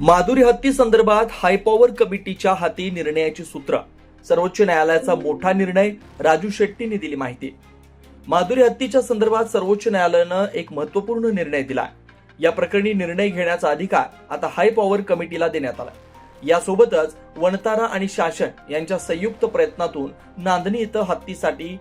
माधुरी हत्ती संदर्भात हायपॉवर कमिटीच्या हाती निर्णयाची सूत्र. सर्वोच्च न्यायालयाचा मोठा निर्णय राजू शेट्टींनी दिली माहिती. माधुरी हत्तीच्या संदर्भात सर्वोच्च न्यायालयानं एक महत्त्वपूर्ण निर्णय दिला या प्रकरणी निर्णय घेण्याचा अधिकार आता हाय पॉवर कमिटीला देण्यात आला यासोबतच वनतारा आणि शासन यांच्या संयुक्त प्रयत्नातून नांदणी इथं हत्तीसाठी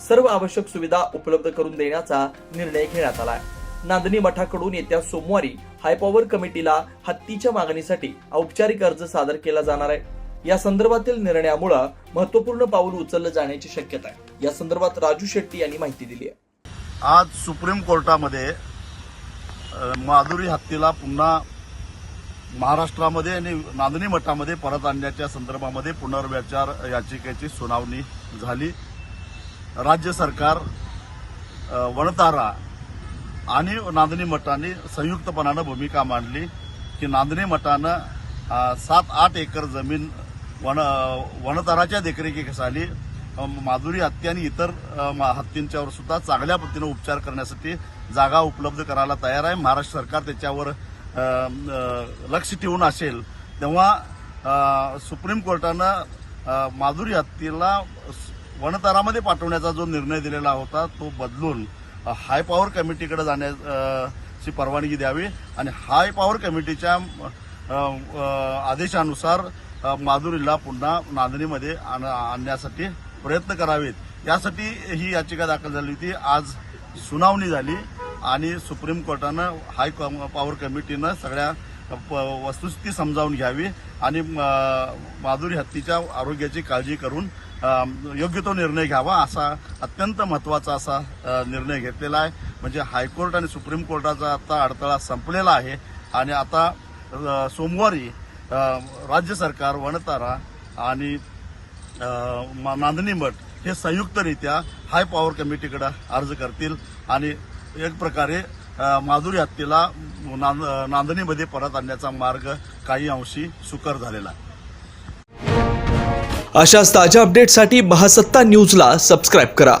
सर्व आवश्यक सुविधा उपलब्ध करून देण्याचा निर्णय घेण्यात आला आहे नांदणी मठाकडून येत्या सोमवारी हायपॉवर कमिटीला हत्तीच्या मागणीसाठी औपचारिक अर्ज सादर केला जाणार आहे. या संदर्भातील निर्णयामुळे महत्त्वपूर्ण पाऊल उचललं जाण्याची शक्यता आहे. या संदर्भात राजू शेट्टी यांनी माहिती दिली आहे. आज सुप्रीम कोर्टामध्ये माधुरी हत्तीला पुन्हा महाराष्ट्रामध्ये आणि नांदणी मठामध्ये परत आणण्याच्या संदर्भामध्ये पुनर्विचार याचिकेची सुनावणी झाली. राज्य सरकार वणतारा आणि नांदणी मठाने संयुक्तपणानं भूमिका मांडली की नांदणी मठानं सात आठ एकर जमीन वन वनतराच्या देखरेखीखाली माधुरी हत्ती आणि इतर मा- हत्तींच्यावर सुद्धा चांगल्या पद्धतीनं उपचार करण्यासाठी जागा उपलब्ध करायला तयार आहे. महाराष्ट्र सरकार त्याच्यावर लक्ष ठेवून असेल तेव्हा सुप्रीम कोर्टानं माधुरी हत्तीला स- वनतारामध्ये पाठवण्याचा जो निर्णय दिलेला होता तो बदलून हाय पॉवर कमिटीकडे जाण्याची परवानगी द्यावी आणि हाय पॉवर कमिटीच्या आदेशानुसार माधुरीला पुन्हा नांदणीमध्ये आण- आणण्यासाठी प्रयत्न करावेत. यासाठी ही याचिका दाखल झाली होती. आज सुनावणी झाली आणि सुप्रीम कोर्टानं हाय पॉवर कमिटीनं सगळ्या वस्तुस्थिती समजावून घ्यावी आणि म- माधुरी हत्तीच्या आरोग्याची काळजी करून योग्य तो निर्णय घ्यावा असा अत्यंत महत्त्वाचा असा निर्णय घेतलेला आहे. म्हणजे हायकोर्ट आणि सुप्रीम कोर्टाचा आता अडथळा संपलेला आहे आणि आता सोमवारी राज्य सरकार वनतारा आणि मा- नांदणी मठ हे संयुक्तरित्या हाय पॉवर कमिटीकडे अर्ज करतील आणि एक प्रकारे माधुरी हत्तीला नांद- नांदणीमध्ये परत आणण्याचा मार्ग काही अंशी सुकर झालेला अशाच ताज्या अपडेटसाठी महासत्ता न्यूजला सबस्क्राईब करा.